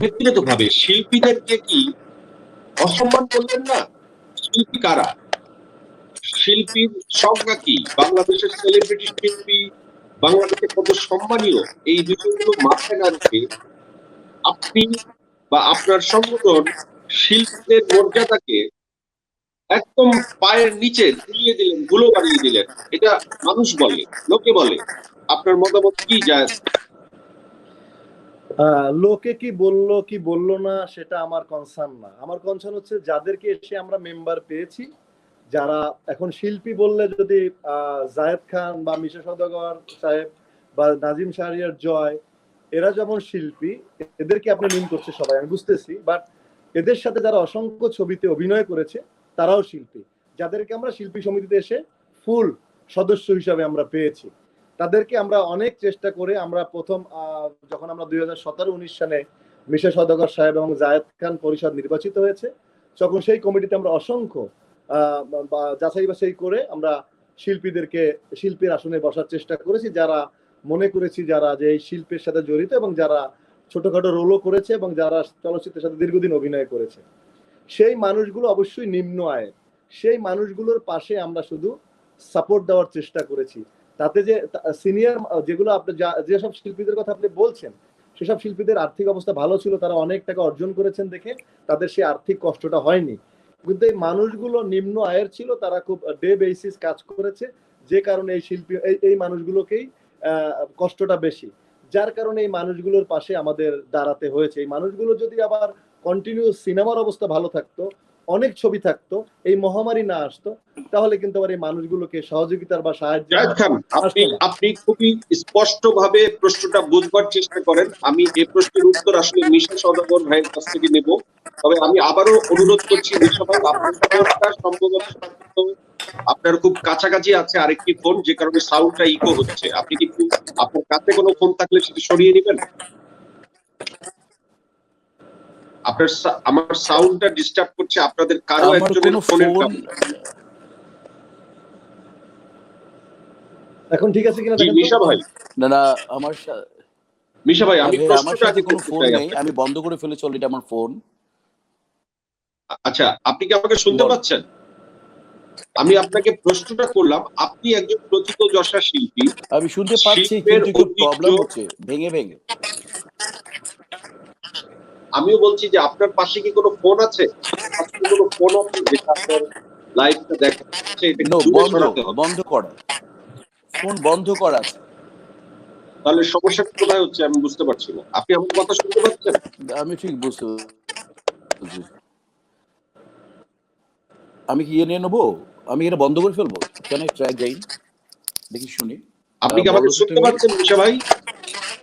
ব্যক্তিগত ভাবে, শিল্পীদেরকে কি অসম্মান করলেন না? শিল্পী কারা? শিল্পীর সংজ্ঞা কি? বাংলাদেশের সেলিব্রিটি শিল্পী, বাংলাদেশে কত সম্মানীয়? এই বিষয়গুলো মাথায় না রেখে আপনি বা আপনার সংগঠন শিল্পীদের মর্যাদাকে একদম পায়ের নিচে ধুলিয়ে দিলেন, ধুলো বাড়িয়ে দিলেন। এটা মানুষ বলে, লোকে বলে। আপনার মতামত কি যায় লোকে কি বলল কি বলল না, সেটা আমার কনসার্ন না। আমার কনসার্ন হচ্ছে যাদেরকে এসে আমরা মেম্বার পেয়েছি, যারা এখন শিল্পী বললে যদি জায়েদ খান বা মিশা সদাগর সাহেব বা নাজিম শাহরিয়ার জয়, এরা যেমন শিল্পী, এদেরকে আপনি মিন করছে সবাই, আমি বুঝতেছি। বাট এদের সাথে যারা অসংখ্য ছবিতে অভিনয় করেছে, তারাও শিল্পী। যাদেরকে আমরা শিল্পী সমিতিতে এসে ফুল সদস্য হিসাবে আমরা পেয়েছি। তাদেরকে আমরা অনেক চেষ্টা করে আমরা প্রথম যখন আমরা দুই হাজার সতেরো, উনিশ সালে মিশা সদাগর সাহেব এবং জায়েদ খান পরিষদ নির্বাচিত হয়েছে, তখন সেই কমিটিতে আমরা অসংখ্য যাচাই বাছাই করে আমরা শিল্পীদেরকে, শিল্পীর আসনে বসার চেষ্টা করেছি, যারা মনে করেছি যারা যে এই শিল্পের সাথে জড়িত এবং যারা ছোটখাটো রোলও করেছে এবং যারা চলচ্চিত্রের সাথে দীর্ঘদিন অভিনয় করেছে। সেই মানুষগুলো অবশ্যই নিম্ন আয়ের। সেই মানুষগুলোর পাশে আমরা শুধু সাপোর্ট দেওয়ার চেষ্টা করেছি। তাতে যে সিনিয়র যেগুলো আপনি যেসব শিল্পীদের কথা আপনি বলছেন সেসব শিল্পীদের আর্থিক অবস্থা ভালো ছিল, তারা অনেক টাকা অর্জন করেছেন দেখে তাদের সেই আর্থিক কষ্টটা হয়নি। কিন্তু এই মানুষগুলো নিম্ন আয়ের ছিল, তারা খুব ডে বেসিস কাজ করেছে, যে কারণে এই শিল্পী, এই মানুষগুলোকেই কষ্টটা বেশি। যার কারণে এই মানুষগুলোর পাশে আমাদের দাঁড়াতে হয়েছে। এই মানুষগুলো যদি আবার কন্টিনিউ সিনেমার অবস্থা ভালো থাকতো অনেক ছবি থাকতো এই মহামারী না আসতো তাহলে কিন্তু আবার এই মানুষগুলোকে সহযোগিতার বা সাহায্য আপনি আপনি খুবই স্পষ্ট ভাবে প্রশ্নটা বুঝবার চেষ্টা করেন। আমি এই প্রশ্নের উত্তর আসলে মিশা সদাগর ভাইয়ের কাছ থেকে নেব। তবে আমি আবারও অনুরোধ করছি মিশা ভাই আপনার সম্ভবত আপনার খুব কাছাকাছি আছে আরেকটি ফোন যে কারণে সাউন্ডটা ইকো হচ্ছে। আপনি কি আপনার কাছে কোনো ফোন থাকলে সেটা সরিয়ে নেবেন? আপনার আমার সাউন্ডটা ডিস্টার্ব করছে আপনাদের কারও একজনের কোনো ফোনের ফোন এখন ঠিক আছে কিনা? মিশা ভাই। না না আমার মিশা ভাই আমি প্রশ্নটা আগে কোনো ফোন নেই আপনাকে। আমি বন্ধ করে ফেলেছি অলরেডি আমার ফোন আচ্ছা আপনি কি আমাকে শুনতে পাচ্ছেন? আমি আপনাকে প্রশ্নটা করলাম আপনি একজন প্রথিত যশা শিল্পী। আমি শুনতে পাচ্ছি কিন্তু একটু প্রবলেম হচ্ছে ভেঙে ভেঙে। আমিও বলছি যে আপনার পাশে কি কোনো ফোন আছে? কোনো ফোন আছে যেটা আপনার লাইভটা দেখাচ্ছে এটা বন্ধ সরাতে বন্ধ করা। ফোন বন্ধ করা আছে। তাহলে সমস্যা কোথায় হচ্ছে আমি বুঝতে পারছি না। আপনি আমার কথা শুনতে পাচ্ছেন? আমি ঠিক বুঝতে পারছি। আমি কি ইয়ে নিয়ে নেব? আমি এটা বন্ধ করে ফেলব? কেন ট্রাই যাই দেখি শুনি। আপনি কি আমাকে শুনতে পাচ্ছেন মিশা ভাই?